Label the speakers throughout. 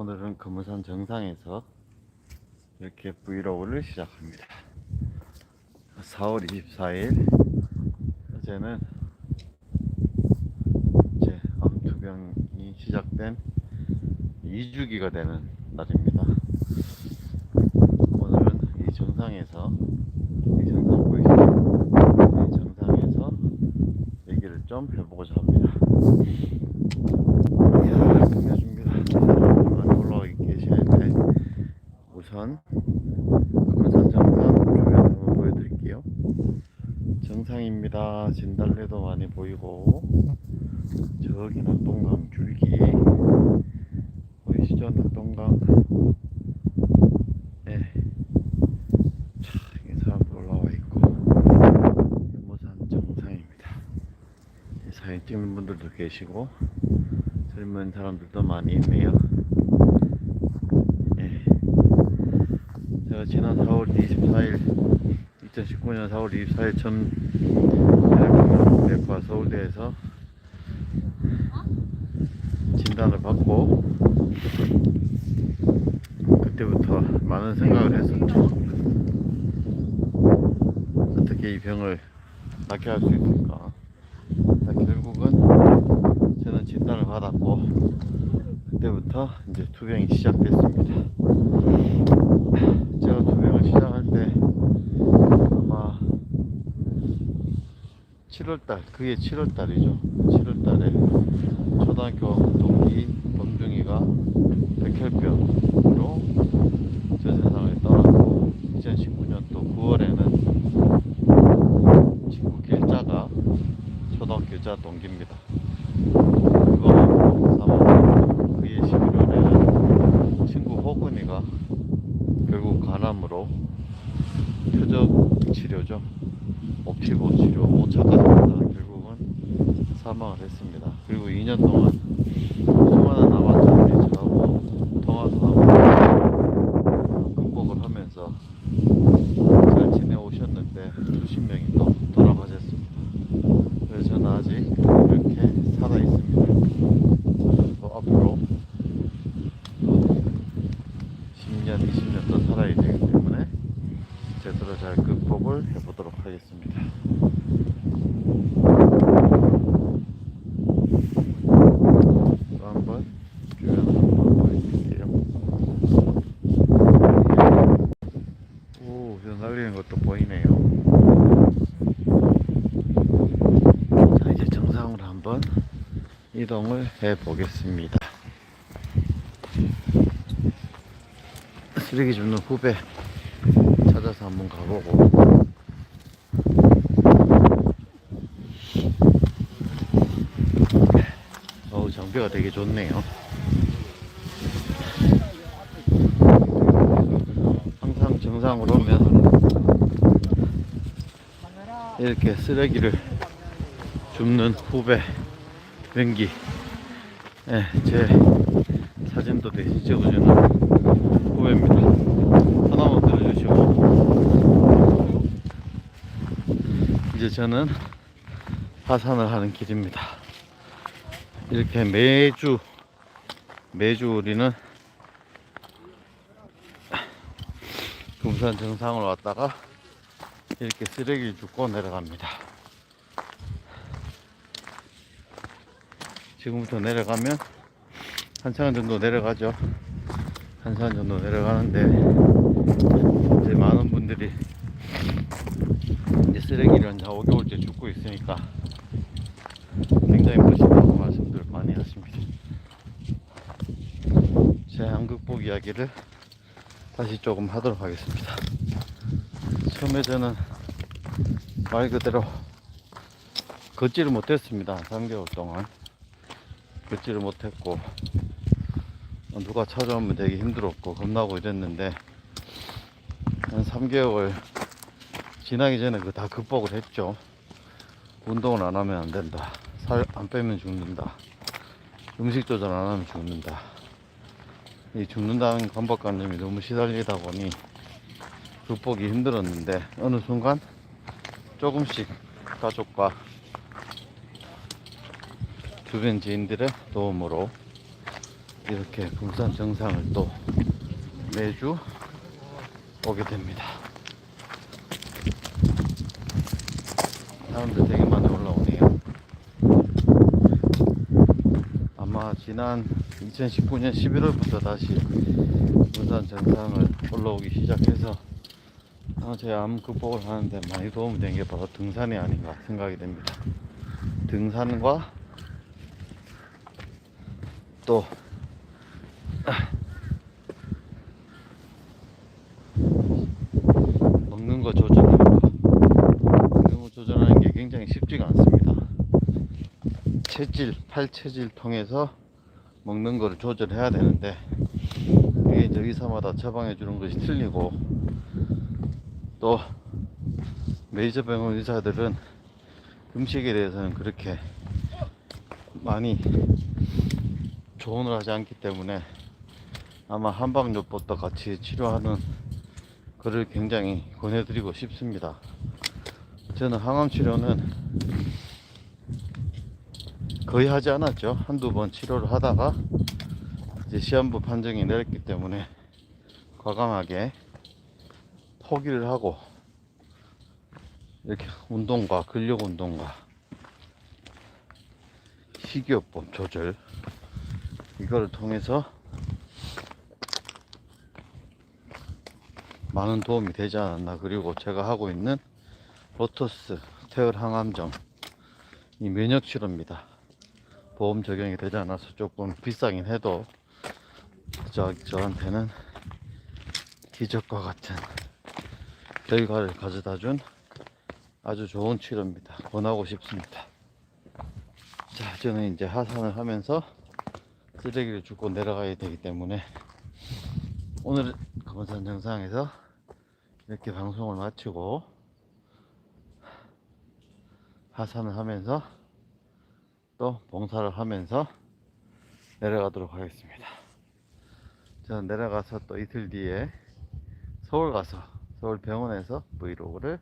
Speaker 1: 오늘은 금우산 정상에서 이렇게 브이로그를 시작합니다. 4월 24일 어제는 이제 암투병이 시작된 2주기가 되는 날입니다. 오늘은 이 정상에서 이 정상 보이시죠? 이 정상에서 얘기를 좀 해보고자 합니다. 이야, 끝내줍니다. 많이 올라와 계시는데 우선 금산 정상 주변 한번 보여드릴게요. 정상입니다. 진달래도 많이 보이고 저기 낙동강 줄기 보이시죠? 낙동강 네. 차, 이게 사람들 올라와 있고 금호산 정상입니다. 이 사진 찍는 분들도 계시고 젊은 사람들도 많이 있네요. 예. 제가 지난 4월 24일, 2019년 4월 24일 전 대학과 서울대에서 진단을 받고 그때부터 많은 생각을 했었죠. 어떻게 이 병을 낫게 할 수 있을까? 자, 결국은 저는 진단을 받았고 그때부터 이제 투병이 시작됐습니다. 제가 투병을 시작할 때 아마 7월달 그게 7월달이죠. 7월달에 초등학교 동기 범중이가 백혈병으로 저 세상을 떠났고 2019년도 9월에는 친구 길자가 초등학교 여자 동기입니다. 그거 사망 그해 11월에는 친구 호근이가 결국 간암으로 치료죠. 옵티보 치료 5차까지 가다가 결국은 사망을 했습니다. 그리고 2년 동안 수많은 남한자들이 저하고 통화도 하고 극복을 하면서 잘 지내오셨는데 수십 명이 또 돌아가셨습니다. 그래서 저는 아직 이렇게 살아 있습니다. 또 앞으로 또 10년, 20년 더 살아야 되기 때문에 제대로 잘 극복을 해보도록 하겠습니다. 또 한번 주변 한번 보여드릴게요. 오, 저 날리는 것도 보이네요. 자, 이제 정상으로 한번 이동을 해 보겠습니다. 쓰레기 줍는 후배 찾아서 한번 가보고. 어우, 장비가 되게 좋네요. 항상 정상으로 오면 이렇게 쓰레기를 줍는 후배 명기. 예, 제 사진도 대신 찍어주는 후배입니다. 하나만 들어주시고. 이제 저는 하산을 하는 길입니다. 이렇게 매주 매주 우리는 금산 정상을 왔다가 이렇게 쓰레기를 줍고 내려갑니다. 지금부터 내려가면 한 시간 정도 내려가죠. 한 시간 정도 내려가는데 이제 많은 분들이 이제 쓰레기를 한 4, 5개월째 줍고 있으니까 굉장히 멋있다고 말씀들 많이 하십니다. 제 한극복 이야기를 다시 조금 하도록 하겠습니다. 처음에 저는 말 그대로 걷지를 못했습니다. 3개월 동안 걷지를 못했고 누가 찾아오면 되게 힘들었고 겁나고 이랬는데 한 3개월 지나기 전에 그 다 극복을 했죠. 운동을 안 하면 안 된다. 살 안 빼면 죽는다. 음식 조절 안 하면 죽는다. 이 죽는다는 강박관념이 너무 시달리다 보니 극복이 힘들었는데 어느 순간 조금씩 가족과 주변 지인들의 도움으로 이렇게 금산 정상을 또 매주 오게 됩니다. 사람들 되게 많이 올라오네요. 아마 지난 2019년 11월부터 다시 금산 정상을 올라오기 시작해서 아, 제암 극복을 하는데 많이 도움이 된 게 바로 등산이 아닌가 생각이 됩니다. 등산과 또 먹는 거 조절하는 거 먹는 거 조절하는 게 굉장히 쉽지가 않습니다. 체질, 팔 체질 통해서 먹는 거를 조절해야 되는데 이게 이제 의사마다 처방해 주는 것이 틀리고 또 메이저 병원 의사들은 음식에 대해서는 그렇게 많이 조언을 하지 않기 때문에 아마 한방요법도 같이 치료하는 거를 굉장히 권해드리고 싶습니다. 저는 항암 치료는 거의 하지 않았죠. 한두 번 치료를 하다가 이제 시한부 판정이 내렸기 때문에 과감하게 포기를 하고 이렇게 운동과 근력 운동과 식이요법 조절 이거를 통해서 많은 도움이 되지 않았나 그리고 제가 하고 있는 로터스 태열 항암정 이 면역 치료입니다 보험 적용이 되지 않아서 조금 비싸긴 해도 저, 저한테는 기적과 같은 결과를 가져다 준 아주 좋은 치료입니다. 권하고 싶습니다. 자, 저는 이제 하산을 하면서 쓰레기를 줍고 내려가야 되기 때문에 오늘 금산 정상에서 이렇게 방송을 마치고 하산을 하면서 또 봉사를 하면서 내려가도록 하겠습니다. 저는 내려가서 또 이틀 뒤에 서울 가서 서울 병원에서 브이로그를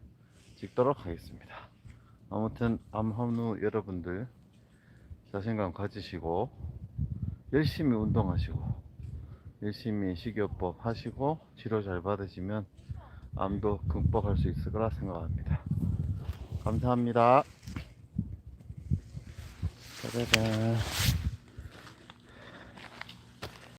Speaker 1: 찍도록 하겠습니다. 아무튼 암환우 여러분들 자신감 가지시고 열심히 운동하시고 열심히 식이요법 하시고 치료 잘 받으시면 암도 극복할 수 있을 거라 생각합니다. 감사합니다. 짜자잔.